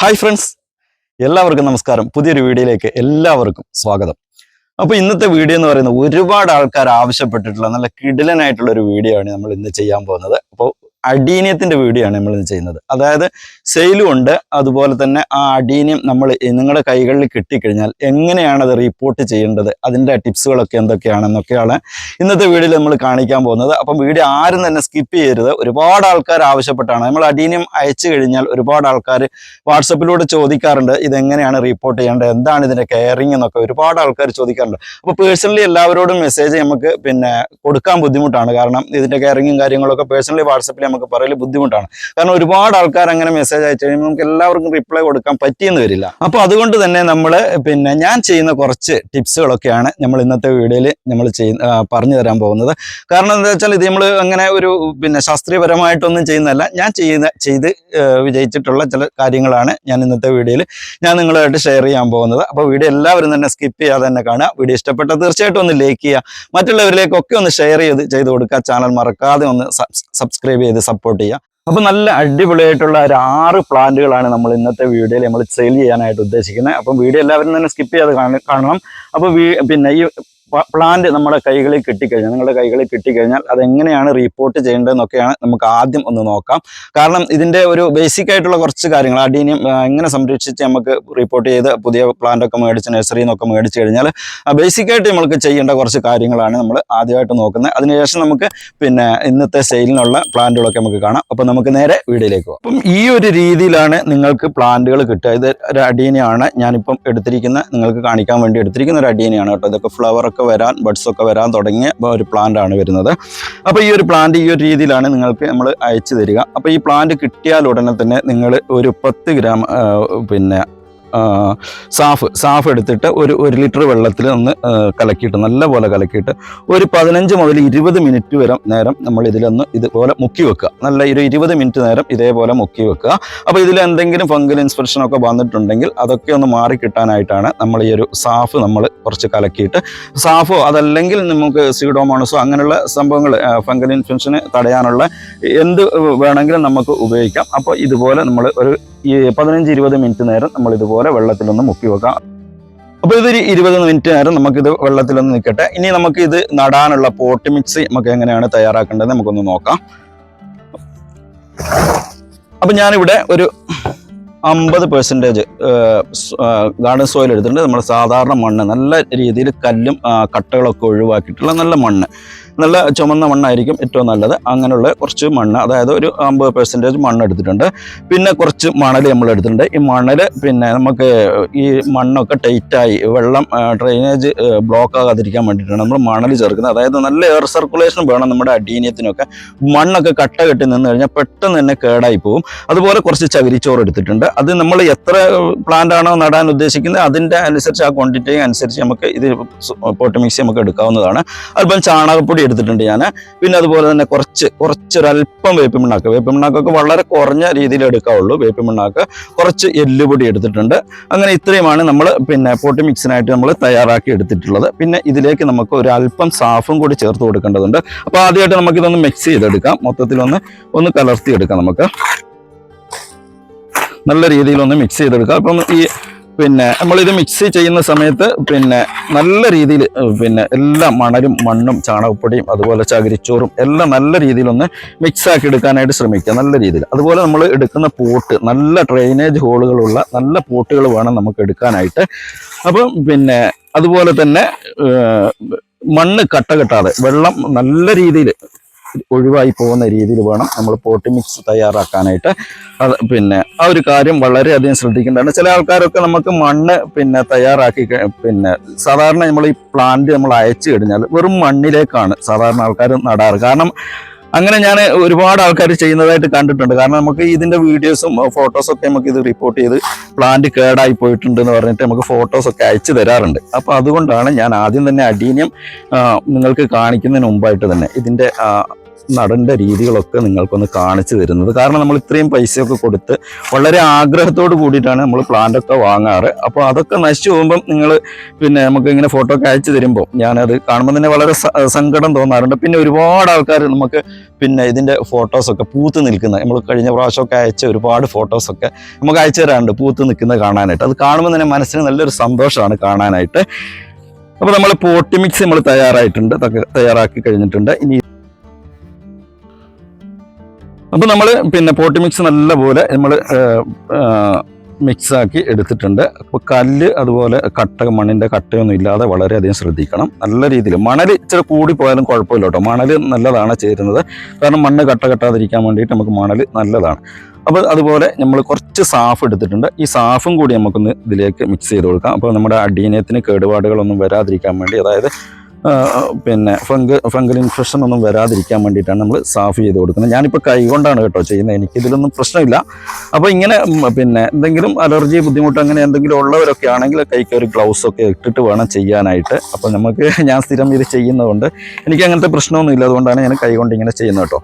Hi friends എല്ലാവർക്കും നമസ്കാരം. പുതിയൊരു വീഡിയോയിലേക്ക് എല്ലാവർക്കും സ്വാഗതം. അപ്പോൾ ഇന്നത്തെ വീഡിയോ എന്ന് പറയുന്നത് ഒരുപാട് ആൾക്കാർ ആവശ്യപ്പെട്ടിട്ടുള്ള നല്ല കിടിലനായിട്ടുള്ള ഒരു വീഡിയോ ആണ് നമ്മൾ ഇന്ന് ചെയ്യാൻ പോകുന്നത്. അപ്പോൾ അഡീനിയത്തിന്റെ വീഡിയോ ആണ് നമ്മൾ ചെയ്യുന്നത്. അതായത് സെയിലും ഉണ്ട് അതുപോലെ തന്നെ ആ അഡീനിയം നമ്മൾ നിങ്ങളുടെ കൈകളിൽ കിട്ടിക്കഴിഞ്ഞാൽ എങ്ങനെയാണ് അത് റിപ്പോർട്ട് ചെയ്യേണ്ടത് അതിന്റെ ടിപ്സുകളൊക്കെ എന്തൊക്കെയാണെന്നൊക്കെയാണ് ഇന്നത്തെ വീഡിയോയിൽ നമ്മൾ കാണിക്കാൻ പോകുന്നത്. അപ്പം വീഡിയോ ആരും തന്നെ സ്കിപ്പ് ചെയ്യരുത്. ഒരുപാട് ആൾക്കാർ ആവശ്യപ്പെട്ടാണ്. നമ്മൾ അഡീനിയം അയച്ചു കഴിഞ്ഞാൽ ഒരുപാട് ആൾക്കാർ വാട്സപ്പിലൂടെ ചോദിക്കാറുണ്ട് ഇതെങ്ങനെയാണ് റിപ്പോർട്ട് ചെയ്യേണ്ടത് എന്താണ് ഇതിന്റെ കെയറിങ് എന്നൊക്കെ ഒരുപാട് ആൾക്കാർ ചോദിക്കാറുണ്ട്. അപ്പോൾ പേഴ്സണലി എല്ലാവരോടും മെസ്സേജ് നമുക്ക് പിന്നെ കൊടുക്കാൻ ബുദ്ധിമുട്ടാണ്. കാരണം ഇതിന്റെ കെയറിങ്ങും കാര്യങ്ങളൊക്കെ പേഴ്സണലി വാട്സപ്പിൽ നമുക്ക് പറയൽ ബുദ്ധിമുട്ടാണ്. കാരണം ഒരുപാട് ആൾക്കാർ അങ്ങനെ മെസ്സേജ് അയച്ചു കഴിയുമ്പോൾ നമുക്ക് എല്ലാവർക്കും റിപ്ലൈ കൊടുക്കാൻ പറ്റിയെന്ന് വരില്ല. അപ്പോൾ അതുകൊണ്ട് തന്നെ നമ്മൾ പിന്നെ ഞാൻ ചെയ്യുന്ന കുറച്ച് ടിപ്സുകളൊക്കെയാണ് നമ്മൾ ഇന്നത്തെ വീഡിയോയിൽ നമ്മൾ ചെയ്യുന്ന പറഞ്ഞു തരാൻ പോകുന്നത്. കാരണം എന്താ വെച്ചാൽ ഇത് നമ്മൾ അങ്ങനെ ഒരു പിന്നെ ശാസ്ത്രീയപരമായിട്ടൊന്നും ചെയ്യുന്നതല്ല. ഞാൻ ചെയ്യുന്ന ചെയ്ത് വിജയിച്ചിട്ടുള്ള ചില കാര്യങ്ങളാണ് ഞാൻ ഇന്നത്തെ വീഡിയോയിൽ ഞാൻ നിങ്ങളുമായിട്ട് ഷെയർ ചെയ്യാൻ പോകുന്നത്. അപ്പോൾ വീഡിയോ എല്ലാവരും തന്നെ സ്കിപ്പ് ചെയ്യാതെ തന്നെ കാണുക. വീഡിയോ ഇഷ്ടപ്പെട്ടാൽ തീർച്ചയായിട്ടും ഒന്ന് ലൈക്ക് ചെയ്യുക. മറ്റുള്ളവരിലേക്കൊക്കെ ഒന്ന് ഷെയർ ചെയ്ത് ചെയ്ത് കൊടുക്കുക. ചാനൽ മറക്കാതെ ഒന്ന് സബ്സ്ക്രൈബ് ചെയ്ത് സപ്പോർട്ട് ചെയ്യുക അപ്പോൾ നല്ല അടിപൊളിയായിട്ടുള്ള ഒരു ആറ് പ്ലാന്റുകളാണ് നമ്മൾ ഇന്നത്തെ വീഡിയോയിൽ നമ്മൾ സെയിൽ ചെയ്യാനായിട്ട് ഉദ്ദേശിക്കുന്നത്. അപ്പം വീഡിയോ എല്ലാവരും തന്നെ സ്കിപ്പ് ചെയ്യാതെ കാണണം. അപ്പോൾ പിന്നെ ഈ പ്ലാന്റ് നമ്മുടെ കൈകളിൽ കിട്ടിക്കഴിഞ്ഞാൽ നിങ്ങളുടെ കൈകളിൽ കിട്ടിക്കഴിഞ്ഞാൽ അതെങ്ങനെയാണ് റിപ്പോർട്ട് ചെയ്യേണ്ടതെന്നൊക്കെയാണ് നമുക്ക് ആദ്യം ഒന്ന് നോക്കാം. കാരണം ഇതിന്റെ ഒരു ബേസിക് ആയിട്ടുള്ള കുറച്ച് കാര്യങ്ങൾ അടീനിയം എങ്ങനെ സംരക്ഷിച്ച് നമുക്ക് റിപ്പോർട്ട് ചെയ്ത് പുതിയ പ്ലാന്റൊക്കെ മേടിച്ച് നഴ്സറിയിൽ നിന്നൊക്കെ മേടിച്ച് കഴിഞ്ഞാൽ ബേസിക്കായിട്ട് നമ്മൾക്ക് ചെയ്യേണ്ട കുറച്ച് കാര്യങ്ങളാണ് നമ്മൾ ആദ്യമായിട്ട് നോക്കുന്നത്. അതിനുശേഷം നമുക്ക് പിന്നെ ഇന്നത്തെ സെയിലിനുള്ള പ്ലാന്റുകളൊക്കെ നമുക്ക് കാണാം. അപ്പം നമുക്ക് നേരെ വീടിലേക്ക് പോകാം. അപ്പം ഈ ഒരു രീതിയിലാണ് നിങ്ങൾക്ക് പ്ലാന്റുകൾ കിട്ടുക. ഇത് ഒരു അടീനയാണ് ഞാനിപ്പം എടുത്തിരിക്കുന്ന നിങ്ങൾക്ക് കാണിക്കാൻ വേണ്ടി എടുത്തിരിക്കുന്ന ഒരു അടീനയാണ് കേട്ടോ. ഇതൊക്കെ ഫ്ലവർ ഒക്കെ വരാൻ ബഡ്സ് ഒക്കെ വരാൻ തുടങ്ങിയ ഒരു പ്ലാന്റ് ആണ് വരുന്നത്. അപ്പോൾ ഈ ഒരു പ്ലാന്റ് ഈ ഒരു രീതിയിലാണ് നിങ്ങൾക്ക് നമ്മൾ അയച്ചു തരിക. അപ്പോൾ ഈ പ്ലാന്റ് കിട്ടിയാൽ ഉടനെ തന്നെ നിങ്ങൾ ഒരു പത്ത് ഗ്രാം പിന്നെ സാഫ് സാഫ് എടുത്തിട്ട് ഒരു ഒരു ലിറ്റർ വെള്ളത്തിൽ ഒന്ന് കലക്കിയിട്ട് നല്ലപോലെ കലക്കിയിട്ട് ഒരു പതിനഞ്ച് മുതൽ ഇരുപത് മിനിറ്റ് വരെ നേരം നമ്മൾ ഇതിലൊന്ന് ഇതുപോലെ മുക്കി വെക്കുക. നല്ല ഒരു ഇരുപത് മിനിറ്റ് നേരം ഇതേപോലെ മുക്കി വെക്കുക. അപ്പോൾ ഇതിൽ എന്തെങ്കിലും ഫംഗൽ ഇൻസ്പെക്ഷൻ ഒക്കെ വന്നിട്ടുണ്ടെങ്കിൽ അതൊക്കെ ഒന്ന് മാറി കിട്ടാനായിട്ടാണ് നമ്മൾ ഈ ഒരു സാഫ് നമ്മൾ കുറച്ച് കലക്കിയിട്ട്. സാഫോ അതല്ലെങ്കിൽ നമുക്ക് സീഡോമോണസോ അങ്ങനെയുള്ള സംഭവങ്ങൾ ഫംഗൽ ഇൻഫെക്ഷന് തടയാനുള്ള എന്ത് വേണമെങ്കിലും നമുക്ക് ഉപയോഗിക്കാം. അപ്പോൾ ഇതുപോലെ നമ്മൾ ഒരു ഈ പതിനഞ്ച് ഇരുപത് മിനിറ്റ് നേരം നമ്മൾ ഇതുപോലെ വെള്ളത്തിലൊന്ന് മുക്കി വെക്കാം അപ്പോൾ ഇതൊരു ഇരുപത് മിനിറ്റ് നേരം നമുക്കിത് വെള്ളത്തിലൊന്ന് നിൽക്കട്ടെ ഇനി നമുക്ക് ഇത് നടാനുള്ള പോട്ട് മിക്സ് നമുക്ക് എങ്ങനെയാണ് തയ്യാറാക്കേണ്ടത് നമുക്കൊന്ന് നോക്കാം. അപ്പം ഞാനിവിടെ ഒരു അമ്പത് പെർസെന്റേജ് ഗാർഡൻ സോയിൽ എടുത്തിട്ടുണ്ട്. നമ്മുടെ സാധാരണ മണ്ണ് നല്ല രീതിയിൽ കല്ലും കട്ടകളൊക്കെ ഒഴിവാക്കിയിട്ടുള്ള നല്ല മണ്ണ്. നല്ല ചുമന്ന മണ്ണായിരിക്കും ഏറ്റവും നല്ലത്. അങ്ങനെയുള്ള കുറച്ച് മണ്ണ് അതായത് ഒരു അമ്പത് പെർസെന്റേജ് മണ്ണ് എടുത്തിട്ടുണ്ട്. പിന്നെ കുറച്ച് മണൽ നമ്മൾ എടുത്തിട്ടുണ്ട്. ഈ മണൽ പിന്നെ നമുക്ക് ഈ മണ്ണൊക്കെ ടൈറ്റായി വെള്ളം ഡ്രെയിനേജ് ബ്ലോക്ക് ആകാതിരിക്കാൻ വേണ്ടിയിട്ടാണ് നമ്മൾ മണൽ ചേർക്കുന്നത്. അതായത് നല്ല എയർ സർക്കുലേഷൻ വേണം നമ്മുടെ അഡീനിയത്തിനൊക്കെ മണ്ണൊക്കെ കട്ട കെട്ടി നിന്ന് കഴിഞ്ഞാൽ പെട്ടെന്ന് തന്നെ കേടായി പോകും അതുപോലെ കുറച്ച് ചകിരിച്ചോറ് എടുത്തിട്ടുണ്ട്. അത് നമ്മൾ എത്ര പ്ലാന്റ് ആണോ നടാൻ ഉദ്ദേശിക്കുന്നത് അതിന്റെ അനുസരിച്ച് ആ ക്വാണ്ടിറ്റി അനുസരിച്ച് നമുക്ക് ഇത് പോട്ട് മിക്സ് നമുക്ക് എടുക്കാവുന്നതാണ്. അല്പം ചാണകപ്പൊടി എടുത്തിട്ടുണ്ട് ഞാൻ. പിന്നെ അതുപോലെ തന്നെ കുറച്ച് കുറച്ചൊരല്പം വേപ്പിൻ പിണ്ണാക്ക്. വളരെ കുറഞ്ഞ രീതിയിൽ എടുക്കാവുള്ളൂ. വേപ്പിൻ പിണ്ണാക്ക് കുറച്ച് എല്ലുപൊടി എടുത്തിട്ടുണ്ട്. അങ്ങനെ ഇത്രയുമാണ് നമ്മൾ പിന്നെ പൊട്ടി മിക്സിനായിട്ട് നമ്മൾ തയ്യാറാക്കി എടുത്തിട്ടുള്ളത്. പിന്നെ ഇതിലേക്ക് നമുക്ക് ഒരു അല്പം സാഫും കൂടി ചേർത്ത് കൊടുക്കേണ്ടതുണ്ട്. അപ്പോൾ ആദ്യമായിട്ട് നമുക്കിതൊന്ന് മിക്സ് ചെയ്തെടുക്കാം. മൊത്തത്തിലൊന്ന് ഒന്ന് കലർത്തി എടുക്കാം നമുക്ക്. നല്ല രീതിയിലൊന്ന് മിക്സ് ചെയ്തെടുക്കാം. അപ്പം ഈ പിന്നെ നമ്മളിത് മിക്സ് ചെയ്യുന്ന സമയത്ത് പിന്നെ നല്ല രീതിയിൽ പിന്നെ എല്ലാ മണലും മണ്ണും ചാണകപ്പൊടിയും അതുപോലെ ചകിരിച്ചോറും എല്ലാം നല്ല രീതിയിലൊന്ന് മിക്സ് ആക്കി എടുക്കാനായിട്ട് ശ്രമിക്കുക നല്ല രീതിയിൽ. അതുപോലെ നമ്മൾ എടുക്കുന്ന പോട്ട് നല്ല ഡ്രെയിനേജ് ഹോളുകളുള്ള നല്ല പോട്ടുകൾ വേണം നമുക്ക് എടുക്കാനായിട്ട്. അപ്പം പിന്നെ അതുപോലെ തന്നെ മണ്ണ് കട്ട കെട്ടാതെ വെള്ളം നല്ല രീതിയിൽ ഒഴിവായി പോകുന്ന രീതിയിൽ വേണം നമ്മൾ പോട്ടി മിക്സ് തയ്യാറാക്കാനായിട്ട്. അത് പിന്നെ ആ ഒരു കാര്യം വളരെയധികം ശ്രദ്ധിക്കേണ്ടതാണ്. ചില ആൾക്കാരൊക്കെ നമുക്ക് മണ്ണ് പിന്നെ തയ്യാറാക്കി പിന്നെ സാധാരണ നമ്മൾ ഈ പ്ലാന്റ് നമ്മൾ അയച്ചു കഴിഞ്ഞാൽ വെറും മണ്ണിലേക്കാണ് സാധാരണ ആൾക്കാർ നടാറ്. കാരണം അങ്ങനെ ഞാൻ ഒരുപാട് ആൾക്കാർ ചെയ്യുന്നതായിട്ട് കണ്ടിട്ടുണ്ട്. കാരണം നമുക്ക് ഇതിന്റെ വീഡിയോസും ഫോട്ടോസും ഒക്കെ നമുക്ക് ഇത് റിപ്പോർട്ട് ചെയ്ത് പ്ലാന്റ് കേടായി പോയിട്ടുണ്ട് എന്ന് പറഞ്ഞിട്ട് നമുക്ക് ഫോട്ടോസ് ഒക്കെ അയച്ചു തരാറുണ്ട്. അപ്പോൾ അതുകൊണ്ടാണ് ഞാൻ ആദ്യം തന്നെ അഡീനിയം നിങ്ങൾക്ക് കാണിക്കുന്നതിന് മുമ്പായിട്ട് തന്നെ ഇതിന്റെ നടേണ്ട രീതികളൊക്കെ നിങ്ങൾക്കൊന്ന് കാണിച്ചു തരുന്നത്. കാരണം നമ്മൾ ഇത്രയും പൈസയൊക്കെ കൊടുത്ത് വളരെ ആഗ്രഹത്തോട് കൂടിയിട്ടാണ് നമ്മൾ പ്ലാന്റൊക്കെ വാങ്ങാറ്. അപ്പോൾ അതൊക്കെ നശിച്ചു പോകുമ്പം നിങ്ങൾ പിന്നെ നമുക്ക് ഇങ്ങനെ ഫോട്ടോ ഒക്കെ അയച്ചു തരുമ്പോൾ ഞാനത് കാണുമ്പോൾ തന്നെ വളരെ സങ്കടം തോന്നാറുണ്ട്. പിന്നെ ഒരുപാട് ആൾക്കാർ നമുക്ക് പിന്നെ ഇതിന്റെ ഫോട്ടോസൊക്കെ പൂത്ത് നിൽക്കുന്ന നമ്മൾ കഴിഞ്ഞ പ്രാവശ്യമൊക്കെ അയച്ച ഒരുപാട് ഫോട്ടോസൊക്കെ നമുക്ക് അയച്ചു തരാറുണ്ട് പൂത്ത് നിൽക്കുന്നത് കാണാനായിട്ട്. അത് കാണുമ്പോൾ തന്നെ മനസ്സിന് നല്ലൊരു സന്തോഷമാണ് കാണാനായിട്ട്. അപ്പോൾ നമ്മൾ പോട്ടിമിക്സ് നമ്മൾ തയ്യാറായിട്ടുണ്ട് തയ്യാറാക്കി കഴിഞ്ഞിട്ടുണ്ട്. ഇനി അപ്പോൾ നമ്മൾ പിന്നെ പോട്ടി മിക്സ് നല്ലപോലെ നമ്മൾ മിക്സാക്കി എടുത്തിട്ടുണ്ട്. അപ്പോൾ കല്ല് അതുപോലെ കട്ട മണ്ണിന്റെ കട്ടയൊന്നും ഇല്ലാതെ വളരെയധികം ശ്രദ്ധിക്കണം. നല്ല രീതിയിൽ മണൽ ഇച്ചിരി കൂടി പോയാലും കുഴപ്പമില്ല കേട്ടോ മണൽ നല്ലതാണ് ചേരുന്നത്. കാരണം മണ്ണ് കട്ട കെട്ടാതിരിക്കാൻ വേണ്ടിയിട്ട് നമുക്ക് മണൽ നല്ലതാണ്. അപ്പോൾ അതുപോലെ നമ്മൾ കുറച്ച് സാഫ് എടുത്തിട്ടുണ്ട്. ഈ സാഫും കൂടി നമുക്കൊന്ന് ഇതിലേക്ക് മിക്സ് ചെയ്ത് കൊടുക്കാം. അപ്പോൾ നമ്മുടെ അടീനയത്തിന് കേടുപാടുകളൊന്നും വരാതിരിക്കാൻ വേണ്ടി അതായത് പിന്നെ ഫംഗ് ഫംഗൽ ഇൻഫെക്ഷൻ ഒന്നും വരാതിരിക്കാൻ വേണ്ടിയിട്ടാണ് നമ്മൾ സാഫ് ചെയ്ത് കൊടുക്കുന്നത്. ഞാനിപ്പോൾ കൈ കൊണ്ടാണ് കേട്ടോ ചെയ്യുന്നത്. എനിക്കിതിലൊന്നും പ്രശ്നമില്ല. അപ്പോൾ ഇങ്ങനെ പിന്നെ എന്തെങ്കിലും അലർജി ബുദ്ധിമുട്ട് അങ്ങനെ എന്തെങ്കിലും ഉള്ളവരൊക്കെ ആണെങ്കിൽ കൈക്ക് ഒരു ഗ്ലൗസ് ഒക്കെ ഇട്ടിട്ട് വേണം ചെയ്യാനായിട്ട്. അപ്പോൾ നമുക്ക് ഞാൻ സ്ഥിരം ഇത് ചെയ്യുന്നതുകൊണ്ട് എനിക്ക് അങ്ങനത്തെ പ്രശ്നമൊന്നും ഇല്ല. അതുകൊണ്ടാണ് ഞാൻ കൈ കൊണ്ട് ഇങ്ങനെ ചെയ്യുന്നത് കേട്ടോ.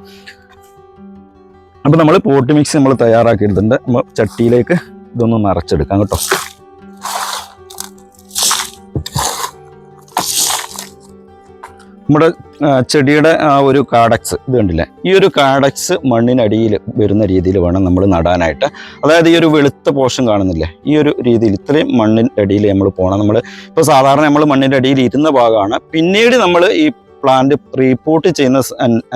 അപ്പോൾ നമ്മൾ പോട്ട് മിക്സ് നമ്മൾ തയ്യാറാക്കിയിട്ടുണ്ട്. നമ്മൾ ചട്ടിയിലേക്ക് ഇതൊന്ന് നിറച്ചെടുക്കാം കേട്ടോ. നമ്മുടെ ചെടിയുടെ ആ ഒരു കാഡക്സ് ഇത് കണ്ടില്ലേ? ഈ ഒരു കാഡക്സ് മണ്ണിനടിയിൽ വരുന്ന രീതിയിൽ വേണം നമ്മൾ നടാനായിട്ട്. അതായത് ഈ ഒരു വെളുത്ത പോർഷൻ കാണുന്നില്ലേ? ഈ ഒരു രീതിയിൽ ഇത്രയും മണ്ണിന്റെ അടിയിൽ നമ്മൾ പോകണം നമ്മൾ ഇപ്പോൾ സാധാരണ നമ്മൾ മണ്ണിന്റെ അടിയിൽ ഇരുന്ന ഭാഗമാണ്. പിന്നീട് നമ്മൾ ഈ പ്ലാന്റ് റീപോർട്ട് ചെയ്യുന്ന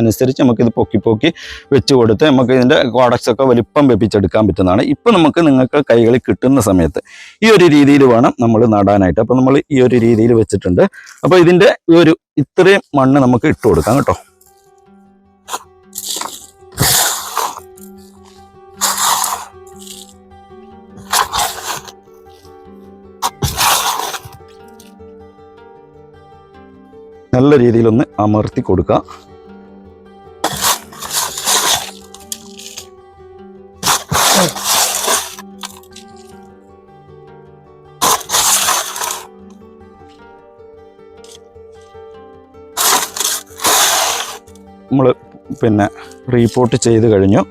അനുസരിച്ച് നമുക്ക് ഇത് പൊക്കി പൊക്കി വെച്ച് കൊടുത്ത് നമുക്ക് ഇതിന്റെ കോഡക്സ് ഒക്കെ വലിപ്പം വെപ്പിച്ചെടുക്കാൻ പറ്റുന്നതാണ്. ഇപ്പം നമുക്ക് നിങ്ങൾക്ക് കൈകളിൽ കിട്ടുന്ന സമയത്ത് ഈ ഒരു രീതിയിൽ വേണം നമ്മൾ നടാനായിട്ട്. അപ്പം നമ്മൾ ഈ ഒരു രീതിയിൽ വെച്ചിട്ടുണ്ട്. അപ്പോൾ ഇതിന്റെ ഈ ഒരു ഇത്രയും മണ്ണ് നമുക്ക് ഇട്ട് കൊടുക്കാം കേട്ടോ. നല്ല രീതിയിലൊന്ന് അമർത്തി കൊടുക്കുക നമ്മൾ പിന്നെ റീപോർട്ട് ചെയ്ത് കഴിഞ്ഞു.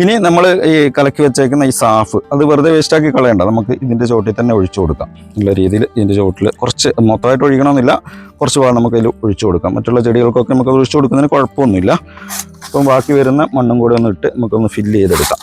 ഇനി നമ്മൾ ഈ കലക്കി വെച്ചേക്കുന്ന ഈ സാഫ് അത് വെറുതെ വേസ്റ്റ് ആക്കി കളയണ്ട. നമുക്ക് ഇതിന്റെ ചോട്ടിൽ തന്നെ ഒഴിച്ചു കൊടുക്കാം. നല്ല രീതിയിൽ ഇതിന്റെ ചോട്ടിൽ കുറച്ച് മൊത്തമായിട്ട് ഒഴിക്കണമെന്നില്ല. കുറച്ച് ഭാഗം നമുക്ക് അതിൽ ഒഴിച്ചു കൊടുക്കാം. മറ്റുള്ള ചെടികൾക്കൊക്കെ നമുക്ക് ഒഴിച്ചു കൊടുക്കുന്നതിന് കുഴപ്പമൊന്നുമില്ല. അപ്പം ബാക്കി വരുന്ന മണ്ണും കൂടെ ഒന്ന് ഇട്ട് നമുക്കൊന്ന് ഫില്ല് ചെയ്തെടുക്കാം.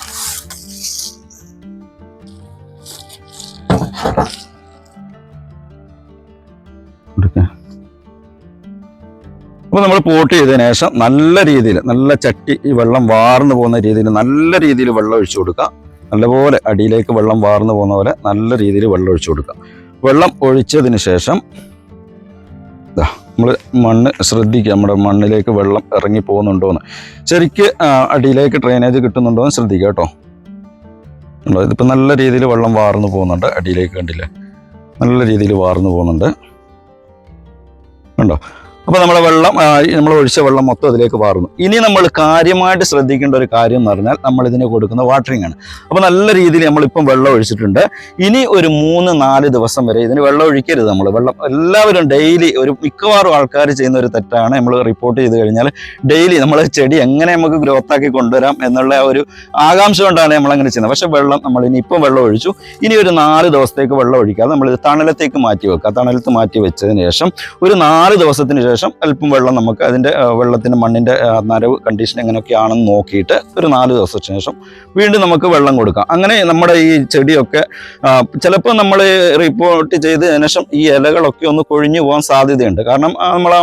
അപ്പോൾ നമ്മൾ പോട്ട് ചെയ്തതിന് ശേഷം നല്ല രീതിയിൽ നല്ല ചട്ടി ഈ വെള്ളം വാർന്നു പോകുന്ന രീതിയിൽ നല്ല രീതിയിൽ വെള്ളം ഒഴിച്ചു കൊടുക്കുക. നല്ലപോലെ അടിയിലേക്ക് വെള്ളം വാർന്നു പോകുന്ന പോലെ നല്ല രീതിയിൽ വെള്ളം ഒഴിച്ചു കൊടുക്കുക. വെള്ളം ഒഴിച്ചതിന് ശേഷം നമ്മൾ മണ്ണ് ശ്രദ്ധിക്കുക. നമ്മുടെ മണ്ണിലേക്ക് വെള്ളം ഇറങ്ങി പോകുന്നുണ്ടോ എന്ന്. ശരിക്ക് അടിയിലേക്ക് ഡ്രെയിനേജ് കിട്ടുന്നുണ്ടോ എന്ന് ശ്രദ്ധിക്കുക കേട്ടോ? ഇതിപ്പോൾ നല്ല രീതിയിൽ വെള്ളം വാർന്നു പോകുന്നുണ്ട്. അടിയിലേക്ക് കണ്ടില്ലേ? നല്ല രീതിയിൽ വാർന്നു പോകുന്നുണ്ട്. ഉണ്ടോ അപ്പോൾ നമ്മളെ വെള്ളം നമ്മൾ ഒഴിച്ച വെള്ളം മൊത്തം അതിലേക്ക് വാർന്നു. ഇനി നമ്മൾ കാര്യമായിട്ട് ശ്രദ്ധിക്കേണ്ട ഒരു കാര്യം എന്ന് പറഞ്ഞാൽ നമ്മൾ ഇതിന് കൊടുക്കുന്ന വാട്ടറിംഗ് ആണ്. അപ്പോൾ നല്ല രീതിയിൽ നമ്മളിപ്പം വെള്ളം ഒഴിച്ചിട്ടുണ്ട്. ഇനി ഒരു മൂന്ന് നാല് ദിവസം വരെ ഇതിന് വെള്ളം ഒഴിക്കരുത് നമ്മൾ. വെള്ളം എല്ലാവരും ഡെയിലി ഒരു മിക്കവാറും ആൾക്കാർ ചെയ്യുന്ന ഒരു തെറ്റാണ്. നമ്മൾ റിപ്പോർട്ട് ചെയ്ത് കഴിഞ്ഞാൽ ഡെയിലി നമ്മൾ ചെടി എങ്ങനെ നമുക്ക് ഗ്രോത്ത് ആക്കി കൊണ്ടുവരാം എന്നുള്ള ഒരു ആകാംക്ഷ കൊണ്ടാണ് നമ്മൾ അങ്ങനെ ചെയ്യുന്നത്. പക്ഷേ വെള്ളം നമ്മൾ ഇനി ഇപ്പം വെള്ളം ഒഴിച്ചു. ഇനി ഒരു നാല് ദിവസത്തേക്ക് വെള്ളം ഒഴിക്കാതെ നമ്മൾ തണലത്തേക്ക് മാറ്റി വെക്കുക. തണലത്ത് മാറ്റി വെച്ചതിന് ശേഷം ഒരു നാല് ദിവസത്തിന് ശേഷം അല്പം വെള്ളം നമുക്ക് അതിന്റെ വെള്ളത്തിന്റെ മണ്ണിന്റെ നരവ് കണ്ടീഷൻ എങ്ങനെയൊക്കെയാണെന്ന് നോക്കിയിട്ട് ഒരു നാല് ദിവസത്തിന് ശേഷം വീണ്ടും നമുക്ക് വെള്ളം കൊടുക്കാം. അങ്ങനെ നമ്മുടെ ഈ ചെടിയൊക്കെ ചിലപ്പോൾ നമ്മൾ റിപ്പോർട്ട് ചെയ്തതിന് ശേഷം ഈ ഇലകളൊക്കെ ഒന്ന് കൊഴിഞ്ഞു പോകാൻ സാധ്യതയുണ്ട്. കാരണം നമ്മൾ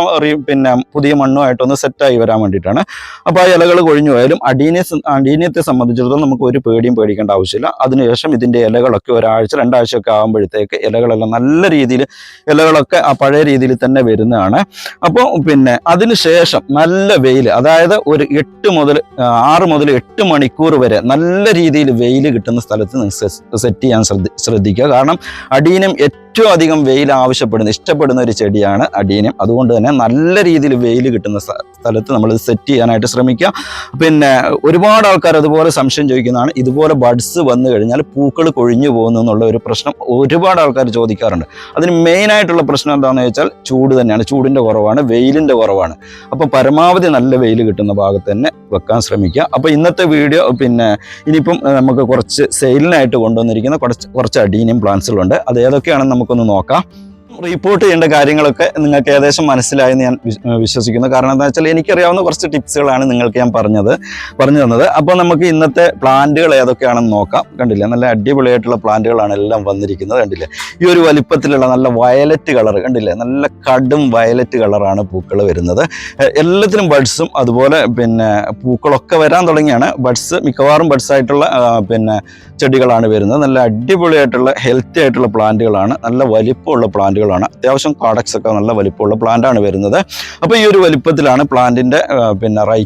പിന്നെ പുതിയ മണ്ണുമായിട്ടൊന്ന് സെറ്റായി വരാൻ വേണ്ടിയിട്ടാണ്. അപ്പോൾ ആ ഇലകൾ കൊഴിഞ്ഞു പോയാലും അടീനെ അടീനത്തെ സംബന്ധിച്ചിടത്തോളം നമുക്ക് ഒരു പേടിയും പേടിക്കേണ്ട ആവശ്യമില്ല. അതിനുശേഷം ഇതിന്റെ ഇലകളൊക്കെ ഒരാഴ്ച രണ്ടാഴ്ചയൊക്കെ ആകുമ്പോഴത്തേക്ക് ഇലകളെല്ലാം നല്ല രീതിയിൽ ഇലകളൊക്കെ ആ പഴയ രീതിയിൽ തന്നെ വരുന്നതാണ്. അപ്പോൾ പിന്നെ അതിനുശേഷം നല്ല വെയിൽ അതായത് ഒരു എട്ട് മുതൽ ആറ് മുതൽ എട്ട് മണിക്കൂർ വരെ നല്ല രീതിയിൽ വെയിൽ കിട്ടുന്ന സ്ഥലത്ത് സെറ്റ് ചെയ്യാൻ ശ്രദ്ധി ശ്രദ്ധിക്കുക. കാരണം അടീനം ഏറ്റവും ഏറ്റവും അധികം വെയിൽ ആവശ്യപ്പെടുന്ന ഇഷ്ടപ്പെടുന്ന ഒരു ചെടിയാണ് അടീനം. അതുകൊണ്ട് തന്നെ നല്ല രീതിയിൽ വെയിൽ കിട്ടുന്ന സ്ഥലത്ത് നമ്മൾ സെറ്റ് ചെയ്യാനായിട്ട് ശ്രമിക്കുക. പിന്നെ ഒരുപാട് ആൾക്കാർ അതുപോലെ സംശയം ചോദിക്കുന്നതാണ് ഇതുപോലെ ബഡ്സ് വന്നു കഴിഞ്ഞാൽ പൂക്കൾ കൊഴിഞ്ഞു പോകുന്നു എന്നുള്ള ഒരു പ്രശ്നം ഒരുപാട് ആൾക്കാർ ചോദിക്കാറുണ്ട്. അതിന് മെയിൻ ആയിട്ടുള്ള പ്രശ്നം എന്താണെന്ന് വെച്ചാൽ ചൂട് തന്നെയാണ്. ചൂടിന്റെ കുറവാണ് വെയിലിന്റെ കുറവാണ്. അപ്പോൾ പരമാവധി നല്ല വെയിൽ കിട്ടുന്ന ഭാഗത്ത് തന്നെ വെക്കാൻ ശ്രമിക്കുക. അപ്പോൾ ഇന്നത്തെ വീഡിയോ പിന്നെ ഇനിയിപ്പം നമുക്ക് കുറച്ച് സെയിലിനായിട്ട് കൊണ്ടുവന്നിരിക്കുന്ന കുറച്ച് കുറച്ച് അടീനിയം പ്ലാന്റ്സുകളുണ്ട്. അത് ഏതൊക്കെയാണെന്ന് നമുക്കൊന്ന് നോക്കാം റിപ്പോർട്ട് ചെയ്യേണ്ട കാര്യങ്ങളൊക്കെ നിങ്ങൾക്ക് ഏകദേശം മനസ്സിലായെന്ന് ഞാൻ വിശ്വസിക്കുന്നു. കാരണം എന്താ വെച്ചാൽ എനിക്കറിയാവുന്ന കുറച്ച് ടിപ്സുകളാണ് നിങ്ങൾക്ക് ഞാൻ പറഞ്ഞത് പറഞ്ഞു തന്നത്. അപ്പോൾ നമുക്ക് ഇന്നത്തെ പ്ലാന്റുകൾ ഏതൊക്കെയാണെന്ന് നോക്കാം. കണ്ടില്ലേ? നല്ല അടിപൊളിയായിട്ടുള്ള പ്ലാന്റുകളാണ് എല്ലാം വന്നിരിക്കുന്നത്. കണ്ടില്ലേ? ഈ ഒരു വലിപ്പത്തിലുള്ള നല്ല വയലറ്റ് കളർ കണ്ടില്ലേ? നല്ല കടും വയലറ്റ് കളറാണ് പൂക്കൾ വരുന്നത്. എല്ലാത്തിനും ബഡ്സും അതുപോലെ പിന്നെ പൂക്കളൊക്കെ വരാൻ തുടങ്ങിയാണ്. ബഡ്സ് മിക്കവാറും ബഡ്സ് ആയിട്ടുള്ള പിന്നെ ചെടികളാണ് വരുന്നത്. നല്ല അടിപൊളിയായിട്ടുള്ള ഹെൽത്തി ആയിട്ടുള്ള പ്ലാന്റുകളാണ് നല്ല വലിപ്പമുള്ള പ്ലാന്റുകളാണ്. അത്യാവശ്യം കാടക്സ് ഒക്കെ നല്ല വലിപ്പമുള്ള പ്ലാന്റാണ് വരുന്നത്. അപ്പോൾ ഈ ഒരു വലിപ്പത്തിലാണ് പ്ലാന്റിന്റെ പിന്നെ റൈ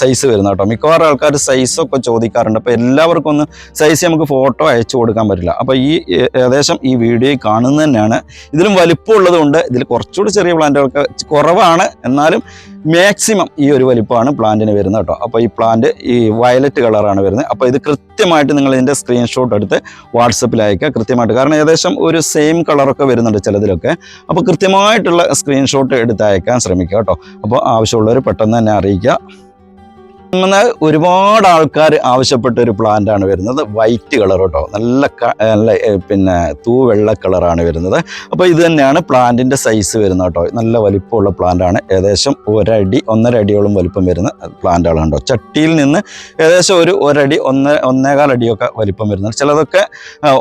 സൈസ് വരുന്നത് കേട്ടോ. മിക്കവാറും ആൾക്കാർ സൈസൊക്കെ ചോദിക്കാറുണ്ട്. അപ്പോൾ എല്ലാവർക്കും ഒന്ന് സൈസ് നമുക്ക് ഫോട്ടോ അയച്ചു കൊടുക്കാൻ പറ്റില്ല. അപ്പോൾ ഈ ഏകദേശം ഈ വീഡിയോ കാണുന്നത് തന്നെയാണ്. ഇതിലും വലിപ്പമുള്ളതുകൊണ്ട് ഇതിൽ കുറച്ചുകൂടി ചെറിയ പ്ലാന്റുകൾക്ക് കുറവാണ്. എന്നാലും മാക്സിമം ഈ ഒരു വലിപ്പമാണ് പ്ലാന്റിന് വരുന്നത് കേട്ടോ. അപ്പോൾ ഈ പ്ലാന്റ് ഈ വയലറ്റ് കളറാണ് വരുന്നത്. അപ്പോൾ ഇത് കൃത്യമായിട്ട് നിങ്ങൾ ഇതിന്റെ സ്ക്രീൻഷോട്ട് എടുത്ത് വാട്സപ്പിൽ അയക്കുക. കൃത്യമായിട്ട്. കാരണം ഏകദേശം ഒരു സെയിം കളറൊക്കെ വരുന്നുണ്ട് ചിലതിലൊക്കെ. അപ്പോൾ കൃത്യമായിട്ടുള്ള സ്ക്രീൻഷോട്ട് എടുത്ത് അയക്കാൻ ശ്രമിക്കുക കേട്ടോ. അപ്പോൾ ആവശ്യമുള്ളവർ പെട്ടെന്ന് തന്നെ അറിയിക്കുക. ഒരുപാട് ആൾക്കാർ ആവശ്യപ്പെട്ട ഒരു പ്ലാന്റ് ആണ് വരുന്നത്. വൈറ്റ് കളർ കേട്ടോ നല്ല നല്ല പിന്നെ തൂ വെള്ള കളറാണ് വരുന്നത്. അപ്പോൾ ഇത് തന്നെയാണ് പ്ലാന്റിന്റെ സൈസ് വരുന്നത് കേട്ടോ നല്ല വലിപ്പമുള്ള പ്ലാന്റ് ആണ്. ഏകദേശം ഒരടി ഒന്നര അടിയോളം വലിപ്പം വരുന്ന പ്ലാന്റുകൾ കണ്ടോ ചട്ടിയിൽ നിന്ന് ഏകദേശം ഒരു ഒരടി ഒന്ന് ഒന്നേകാൽ അടിയൊക്കെ വലിപ്പം വരുന്നത്. ചിലതൊക്കെ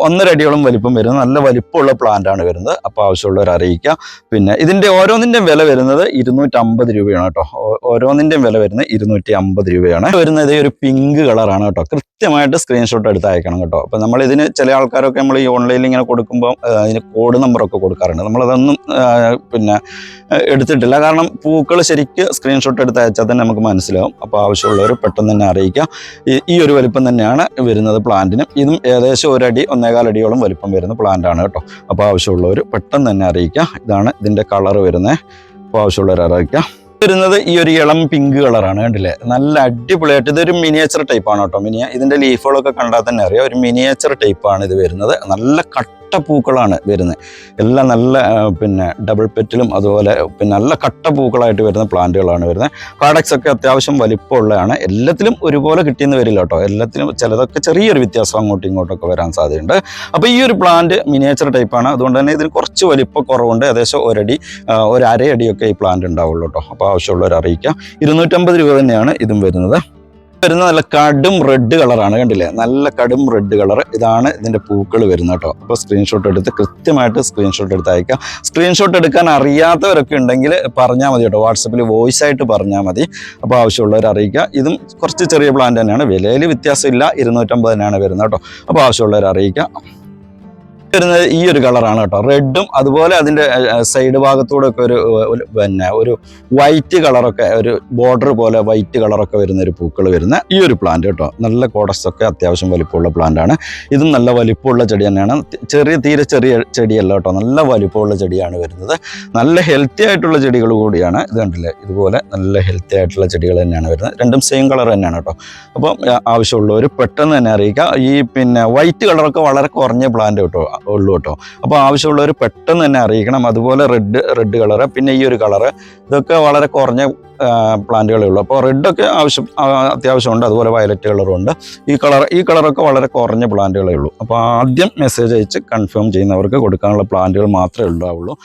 ഒന്നര അടിയോളം വലിപ്പം വരുന്ന നല്ല വലിപ്പമുള്ള പ്ലാന്റ് ആണ് വരുന്നത്. അപ്പോൾ ആവശ്യമുള്ളവർ അറിയിക്കുക പിന്നെ ഇതിന്റെ ഓരോന്നിന്റെയും വില വരുന്നത് ഇരുന്നൂറ്റമ്പത് രൂപയാണ് കേട്ടോ ഓരോന്നിന്റെയും വില വരുന്നത് ഇരുന്നൂറ്റി അമ്പത് രൂപയാണ് വരുന്നത് ഒരു പിങ്ക് കളറാണ് കേട്ടോ. കൃത്യമായിട്ട് സ്ക്രീൻഷോട്ട് എടുത്ത് അയക്കണം കേട്ടോ. അപ്പോൾ നമ്മൾ ഇതിന് ചില ആൾക്കാരൊക്കെ നമ്മൾ ഈ ഓൺലൈനിൽ ഇങ്ങനെ കൊടുക്കുമ്പോൾ അതിന് കോഡ് നമ്പറൊക്കെ കൊടുക്കാറുണ്ട്. നമ്മളതൊന്നും പിന്നെ എടുത്തിട്ടില്ല. കാരണം പൂക്കൾ ശരിക്ക് സ്ക്രീൻഷോട്ട് എടുത്ത് അയച്ചാൽ തന്നെ നമുക്ക് മനസ്സിലാവും. അപ്പോൾ ആവശ്യമുള്ളവർ പെട്ടെന്ന് തന്നെ അറിയിക്കാം. ഈ- ഒരു വലിപ്പം തന്നെയാണ് വരുന്നത് പ്ലാന്റിനും. ഇതും ഏകദേശം ഒരടി ഒന്നേകാലടിയോളം വലിപ്പം വരുന്ന പ്ലാന്റ് ആണ് കേട്ടോ. അപ്പോൾ ആവശ്യമുള്ളവർ പെട്ടെന്ന് തന്നെ അറിയിക്കുക ഇതാണ് ഇതിന്റെ കളർ വരുന്നത്. അപ്പോൾ ആവശ്യമുള്ളവർ അറിയിക്കുക വരുന്നത് ഈ ഒരു ഇളം പിങ്ക് കളറാണ് കണ്ടില്ലേ? നല്ല അടിപൊളിയായിട്ട് ഇതൊരു മിനിയേച്ചർ ടൈപ്പാണ് കേട്ടോ. മിനിയ ഇതിന്റെ ലീഫുകളൊക്കെ കണ്ടാൽ തന്നെ അറിയാം ഒരു മിനിയേച്ചർ ടൈപ്പാണ് ഇത് വരുന്നത്. നല്ല കട്ട പൂക്കളാണ് വരുന്നത്. എല്ലാം നല്ല പിന്നെ ഡബിൾ പെറ്റിലും അതുപോലെ പിന്നെ നല്ല കട്ട പൂക്കളായിട്ട് വരുന്ന പ്ലാന്റുകളാണ് വരുന്നത്. കാഡക്സ് ഒക്കെ അത്യാവശ്യം വലിപ്പമുള്ളതാണ്. എല്ലാത്തിലും ഒരുപോലെ കിട്ടിയെന്ന് വരില്ല കേട്ടോ. എല്ലാത്തിലും ചിലതൊക്കെ ചെറിയൊരു വ്യത്യാസം അങ്ങോട്ടും ഇങ്ങോട്ടൊക്കെ വരാൻ സാധ്യതയുണ്ട്. അപ്പോൾ ഈ ഒരു പ്ലാന്റ് മിനിയേച്ചർ ടൈപ്പാണ് അതുകൊണ്ട് തന്നെ ഇതിന് കുറച്ച് വലിപ്പം കുറവുണ്ട്. ഏകദേശം ഒരടി ഒരു അരയടിയൊക്കെ ഈ പ്ലാന്റ് ഉണ്ടാവുള്ളൂ കേട്ടോ. അപ്പോൾ ആവശ്യമുള്ളവർ അറിയിക്കാം. ഇരുന്നൂറ്റമ്പത് രൂപ തന്നെയാണ് ഇതും വരുന്നത്. വരുന്നത് നല്ല കടും റെഡ് കളറാണ് കണ്ടില്ലേ? നല്ല കടും റെഡ് കളർ. ഇതാണ് ഇതിന്റെ പൂക്കൾ വരുന്നത് കേട്ടോ. അപ്പോൾ സ്ക്രീൻഷോട്ട് എടുത്ത് കൃത്യമായിട്ട് സ്ക്രീൻഷോട്ട് എടുത്ത് അയക്കാം. സ്ക്രീൻഷോട്ട് എടുക്കാൻ അറിയാത്തവരൊക്കെ ഉണ്ടെങ്കിൽ പറഞ്ഞാൽ മതി കേട്ടോ. വാട്സപ്പിൽ വോയിസ് ആയിട്ട് പറഞ്ഞാൽ മതി. അപ്പോൾ ആവശ്യമുള്ളവർ അറിയിക്കുക. ഇതും കുറച്ച് ചെറിയ പ്ലാന്റ് തന്നെയാണ്. വിലയിൽ വ്യത്യാസമില്ല. തന്നെയാണ് വരുന്നത് കേട്ടോ. അപ്പോൾ ആവശ്യമുള്ളവർ അറിയിക്കുക. വരുന്നത് ഈ ഒരു കളറാണ് കേട്ടോ. റെഡും അതുപോലെ അതിന്റെ സൈഡ് ഭാഗത്തൂടെ ഒക്കെ ഒരു പിന്നെ ഒരു വൈറ്റ് കളറൊക്കെ ഒരു ബോർഡർ പോലെ വൈറ്റ് കളറൊക്കെ വരുന്ന ഒരു പൂക്കൾ വരുന്ന ഈ ഒരു പ്ലാന്റ് കേട്ടോ. നല്ല കോടസൊക്കെ അത്യാവശ്യം വലിപ്പമുള്ള പ്ലാന്റ് ആണ്. ഇതും നല്ല വലിപ്പമുള്ള ചെടി തന്നെയാണ്. ചെറിയ തീരെ ചെറിയ ചെടിയല്ല കേട്ടോ. നല്ല വലിപ്പമുള്ള ചെടിയാണ് വരുന്നത്. നല്ല ഹെൽത്തി ആയിട്ടുള്ള ചെടികൾ കൂടിയാണ്. ഇത് കണ്ടില്ലേ? ഇതുപോലെ നല്ല ഹെൽത്തി ആയിട്ടുള്ള ചെടികൾ തന്നെയാണ് വരുന്നത്. രണ്ടും സെയിം കളർ തന്നെയാണ് കേട്ടോ. അപ്പം ആവശ്യമുള്ളവർ പെട്ടെന്ന് തന്നെ അറിയിക്കുക. ഈ പിന്നെ വൈറ്റ് കളറൊക്കെ വളരെ കുറഞ്ഞ പ്ലാന്റ് കേട്ടോ. ഉള്ളൂ കേട്ടോ. അപ്പോൾ ആവശ്യമുള്ളവർ പെട്ടെന്ന് തന്നെ അറിയിക്കണം. അതുപോലെ റെഡ് റെഡ് കളറ് പിന്നെ ഈ ഒരു കളറ് ഇതൊക്കെ വളരെ കുറഞ്ഞ പ്ലാന്റുകളേ ഉള്ളൂ. അപ്പോൾ റെഡൊക്കെ ആവശ്യം അത്യാവശ്യമുണ്ട്. അതുപോലെ വയലറ്റ് കളറും ഉണ്ട്. ഈ കളർ ഈ കളറൊക്കെ വളരെ കുറഞ്ഞ പ്ലാന്റുകളേ ഉള്ളൂ. അപ്പോൾ ആദ്യം മെസ്സേജ് അയച്ച് കൺഫേം ചെയ്യുന്നവർക്ക് കൊടുക്കാനുള്ള പ്ലാന്റുകൾ മാത്രമേ ഉണ്ടാവുള്ളൂ.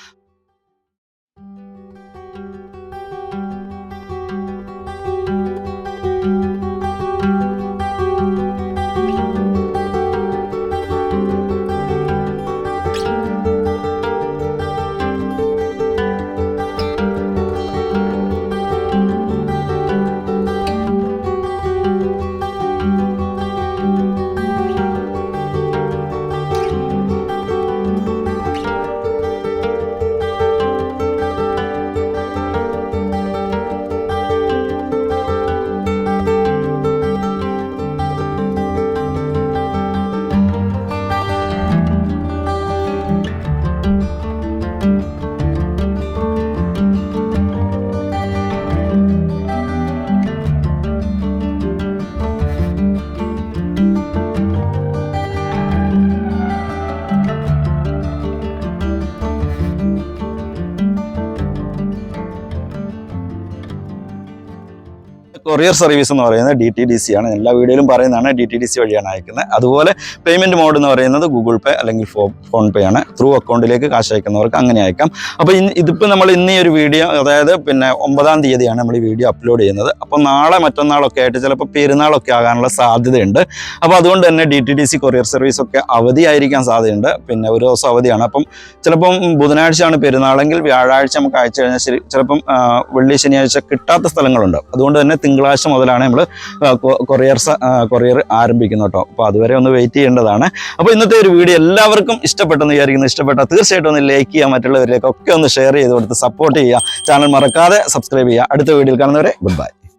കൊറിയർ സർവീസ് എന്ന് പറയുന്നത് ഡി ടി ഡി സി ആണ്. എല്ലാ വീഡിയോയിലും പറയുന്നതാണ് ഡി ടി ഡി സി വഴിയാണ് അയക്കുന്നത്. അതുപോലെ പേയ്മെന്റ് മോഡ് എന്ന് പറയുന്നത് ഗൂഗിൾ പേ അല്ലെങ്കിൽ ഫോ ഫോൺ പേ ആണ് ത്രൂ അക്കൗണ്ടിലേക്ക് കാശ് അയക്കുന്നവർക്ക് അങ്ങനെ അയക്കാം. അപ്പോൾ ഇതിപ്പോൾ നമ്മൾ ഇന്ന് ഈ ഒരു വീഡിയോ അതായത് പിന്നെ ഒമ്പതാം തീയതിയാണ് നമ്മൾ ഈ വീഡിയോ അപ്ലോഡ് ചെയ്യുന്നത്. അപ്പോൾ നാളെ മറ്റന്നാളൊക്കെ ആയിട്ട് ചിലപ്പോൾ പെരുന്നാളൊക്കെ ആകാനുള്ള സാധ്യതയുണ്ട്. അപ്പോൾ അതുകൊണ്ട് തന്നെ D T D C courier service ഒക്കെ അവധിയായിരിക്കാൻ സാധ്യതയുണ്ട്. പിന്നെ ഒരു ദിവസം അവധിയാണ്. അപ്പം ചിലപ്പം ബുധനാഴ്ചയാണ് പെരുന്നാളെങ്കിൽ വ്യാഴാഴ്ച നമുക്ക് അയച്ചു കഴിഞ്ഞാൽ ശരി ചിലപ്പം വെള്ളി ശനിയാഴ്ച കിട്ടാത്ത സ്ഥലങ്ങളുണ്ട്. അതുകൊണ്ട് തന്നെ തിങ്കളാഴ്ച മുതലാണ് നമ്മൾ കൊറിയർ കൊറിയർ ആരംഭിക്കുന്നത് കേട്ടോ. അപ്പോൾ അതുവരെ ഒന്ന് വെയിറ്റ് ചെയ്യേണ്ടതാണ്. അപ്പോൾ ഇന്നത്തെ ഒരു വീഡിയോ എല്ലാവർക്കും ഇഷ്ടപ്പെട്ടെന്ന് വിചാരിക്കുന്നു. ഇഷ്ടപ്പെട്ട തീർച്ചയായിട്ടും ഒന്ന് ലൈക്ക് ചെയ്യുക മറ്റുള്ളവരിലേക്കൊക്കെ ഒന്ന് ഷെയർ ചെയ്ത് കൊടുത്ത് സപ്പോർട്ട് ചെയ്യുക. ചാനൽ മറക്കാതെ സബ്സ്ക്രൈബ് ചെയ്യുക. അടുത്ത വീഡിയോയിൽ കാണുന്നവരെ ഗുഡ് ബൈ